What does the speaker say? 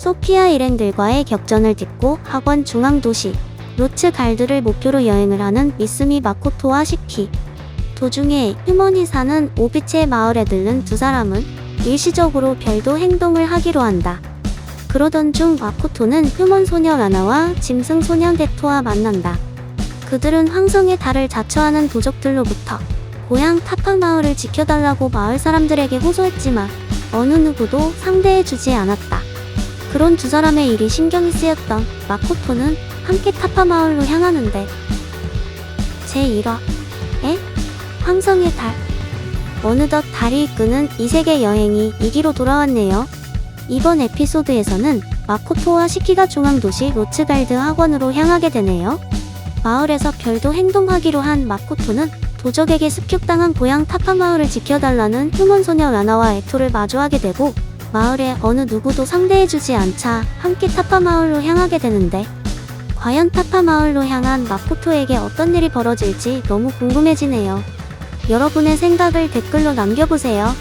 소피아 일행들과의 격전을 딛고 학원 중앙 도시 로츠 갈드를 목표로 여행을 하는 미스미 마코토와 시키. 도중에 휴먼이 사는 오비체 마을에 들른 두 사람은 일시적으로 별도 행동을 하기로 한다. 그러던 중 마코토는 휴먼 소녀 라나와 짐승 소년 데토와 만난다. 그들은 황성의 달을 자처하는 도적들로부터 고향 타파 마을을 지켜달라고 마을 사람들에게 호소했지만 어느 누구도 상대해주지 않았다. 그런 두 사람의 일이 신경이 쓰였던 마코토는 함께 타파 마을로 향하는데 제1화 에? 황성의 달 어느덧 달이 이끄는 이 세계 여행이 이기로 돌아왔네요. 이번 에피소드에서는 마코토와 시키가 중앙도시 로츠갈드 학원으로 향하게 되네요. 마을에서 별도 행동하기로 한 마코토는 도적에게 습격당한 고향 타파 마을을 지켜달라는 휴먼 소녀 라나와 에토를 마주하게 되고 마을에 어느 누구도 상대해주지 않자 함께 타파 마을로 향하게 되는데 과연 타파 마을로 향한 마코토에게 어떤 일이 벌어질지 너무 궁금해지네요. 여러분의 생각을 댓글로 남겨보세요.